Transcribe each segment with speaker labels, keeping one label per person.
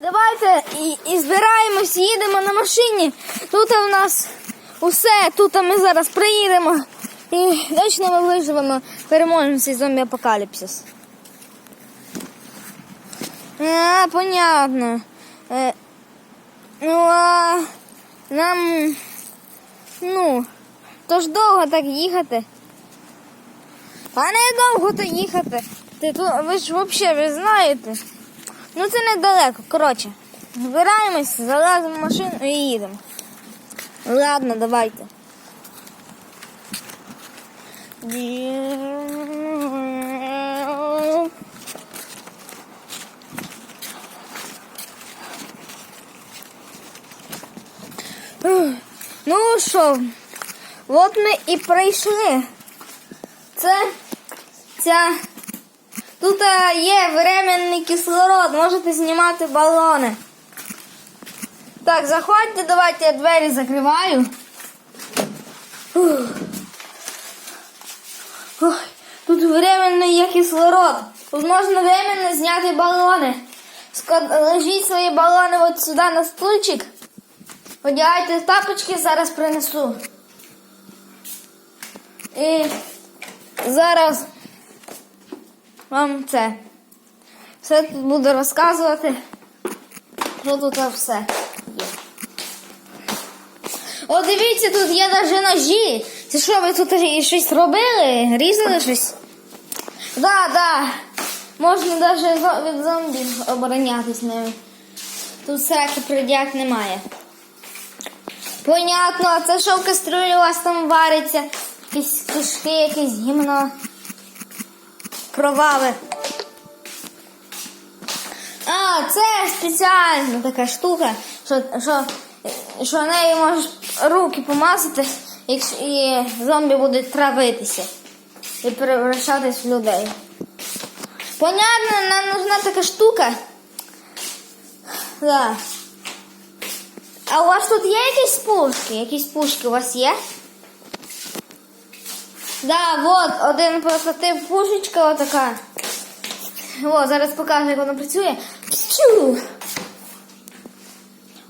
Speaker 1: Давайте і, і збираємось, їдемо на машині. Тут у нас усе, тут ми зараз приїдемо. І точно ми виживемо, переможемо цей зомбі-апокаліпсис. А, понятно. Е, ну, а нам. Ну, то ж довго так їхати. А не довго то їхати. Ти ви ж взагалі ви знаєте. Ну це недалеко. Коротше, збираємось, залазимо в машину і їдемо. Ладно, давайте. Ну що, от ми і прийшли. Це ця Тут е, є временний кислород, можете знімати балони. Так, заходьте, давайте я двері закриваю. Тут временний є кислород. Тут можна временно зняти балони. Ложіть свої балони от сюди на стульчик. Одягайте тапочки, зараз принесу. І зараз вам це. Все тут буду розказувати. Що тут все є. О, дивіться, тут є навіть ножі. Це що, ви тут щось робили? Різали щось? Да, да. Можна навіть від зомбі оборонятись ними. Тут всяких придяк немає. Понятно, а це що в кастрюлі у вас там вариться? Якісь кишки, якесь гімно кроваве. А, це спеціальна така штука, що, що, що нею можеш руки помазати, якщо і зомбі будуть травитися і перевращатись в людей. Понятно, нам нужна така штука. Да. А у вас тут є якісь пушки? Якісь пушки у вас є? Да, вот, один прототип пушечка отака. О, зараз покажу, як вона працює.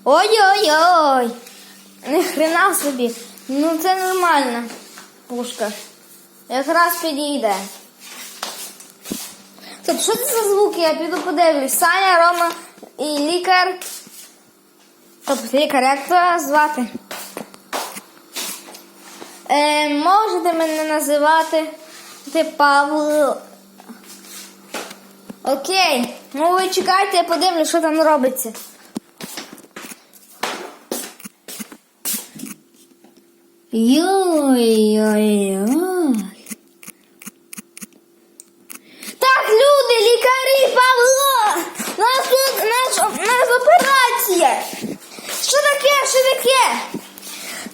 Speaker 1: Ой-ой-ой! Не хрена собі. Ну це нормальна пушка. Якраз підійде. Стоп, що це за звуки? Я піду подивлюсь. Саня, Рома і лікар. Тобто лікар, як то звати? Е, можете мене називати ти Павло. Окей. Ну ви чекайте, я подивлюсь, що там робиться. Йой-йой-йой. Так, люди, лікарі, Павло! Нас тут наш, нас операція. Що таке? Що таке?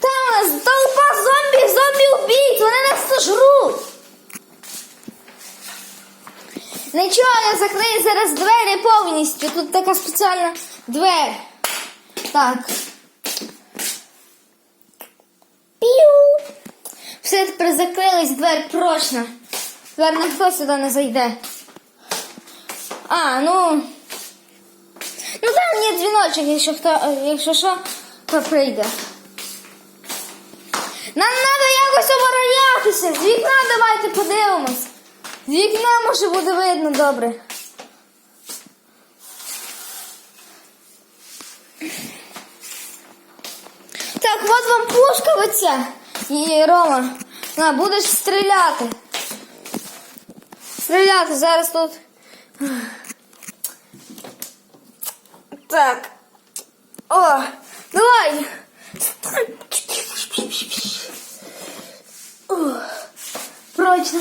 Speaker 1: Там у нас толпа зомбі, зомбі убійць, нас. Нічого, я закрию зараз двері повністю. Тут така спеціальна двері. Так. Піу. Все тепер закрились, двері прочно. Тепер ніхто сюди не зайде. А, ну. Ну там є дзвіночок, якщо хто, якщо що, то прийде. Нам треба якось оборонятися. З вікна давайте подивимось. З вікна може буде видно добре. Так, от вам пушка оця. І Рома, на, будеш стріляти. Стріляти зараз тут. Так. О, давай. О, прочно.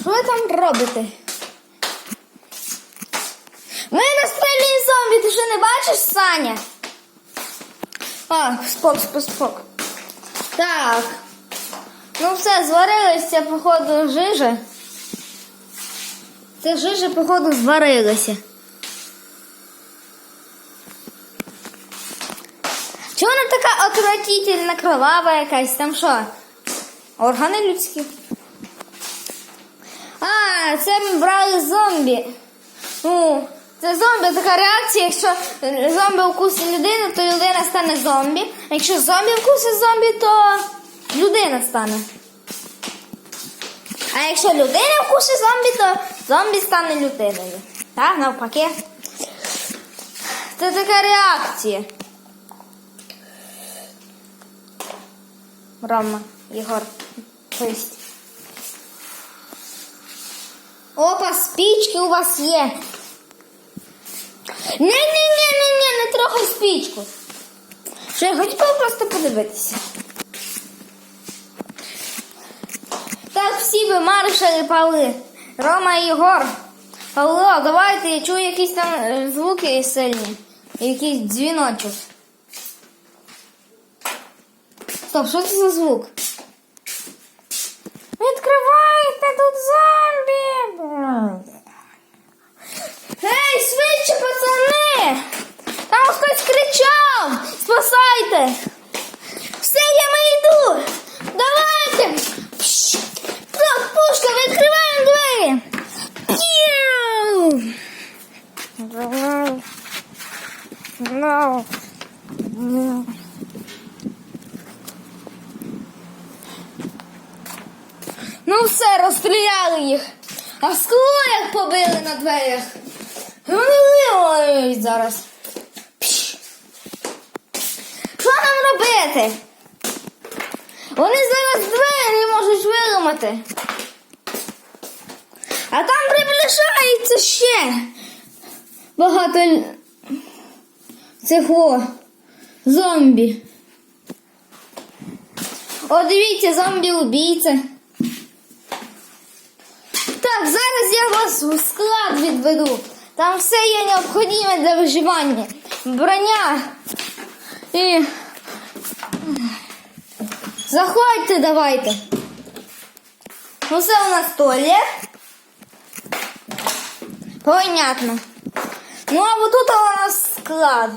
Speaker 1: Що ви там робите? Ми настрілює зомбі, ти що не бачиш, Саня? А, спок, спок, спок. Так. Ну все, зварилися, походу, жижа. Це жижа, походу, зварилася. Чого вона така отвратительна, кровава якась? Там що? Органи людські. А, це ми брали зомбі. Ну, це зомбі така реакція. Якщо зомбі укусить людину, то людина стане зомбі. А якщо зомбі вкусить зомбі, то людина стане. А якщо людина вкусить зомбі, то зомбі стане людиною. Так, навпаки. Це така реакція. Рома, Єгор, пусть. Опа, спічки у вас є. Ні, не трохи спічку. Що я хотів просто подивитися. Так, всі ви маршали пали. Рома і Єгор. Павло, давайте, я чую якісь там е, звуки сильні. Якийсь дзвіночок. Стоп, що це за звук? Відкривайте тут зомбі! Гей, швидше, пацани! Там хтось кричав! Спасайте! Все, я йду! Давайте! Пш! Так, пушка, відкриваємо двері! П'яу! No. No. Ну все, розстріляли їх. А скло як побили на дверях. Вони виламають зараз. Що нам робити? Вони зараз двері можуть виламати. А там приближається ще багато цього зомбі. О, дивіться, зомбі-убійця. Так, зараз я вас в склад відведу. Там все є необхідне для виживання. Броня. І. Заходьте, давайте. Ну, це у нас туалет. Понятно. Ну, а вот тут у нас склад.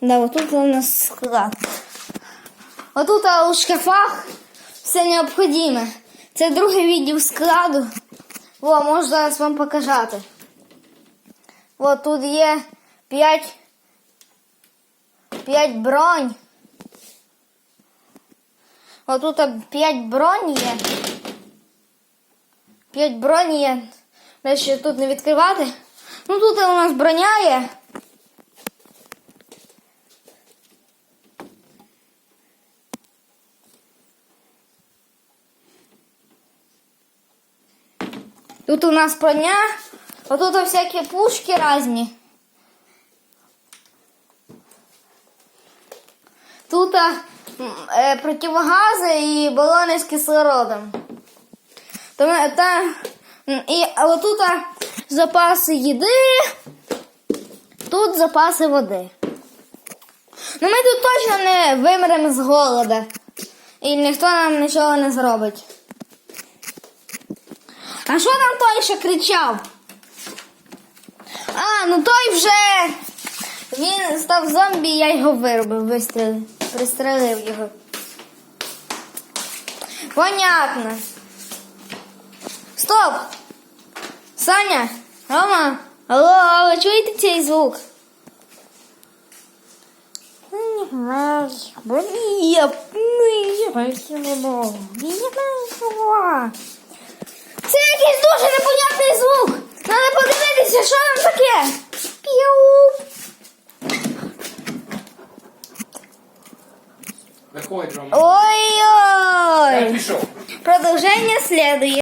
Speaker 1: Да, вот тут у нас склад. Вот тут у шкафах все необхідне. Це другий відділ складу. О, можу зараз вам показати. От тут є 5 5 бронь. От тут 5 бронь є. 5 бронь є. Далі тут не відкривати. Ну тут у нас броня є. Тут у нас броня, а тут всякі пушки різні. Тут а, м, е, противогази і балони з кислородом. Там, та, м, і, а отут а, запаси їди, тут запаси води. Ну ми тут точно не вимремо з голода. І ніхто нам нічого не зробить. А що там той ще кричав? А, ну той вже. Він став зомбі, я його виробив, вистрілив, пристрелив його. Понятно. Стоп! Саня, Рома, алло, алло, чуєте цей звук? Це якийсь дуже непонятний звук. Треба подивитися, що там таке. Піу.
Speaker 2: Виходь, Рома.
Speaker 1: Ой-ой.
Speaker 2: Я пішов.
Speaker 1: Продовження слідує.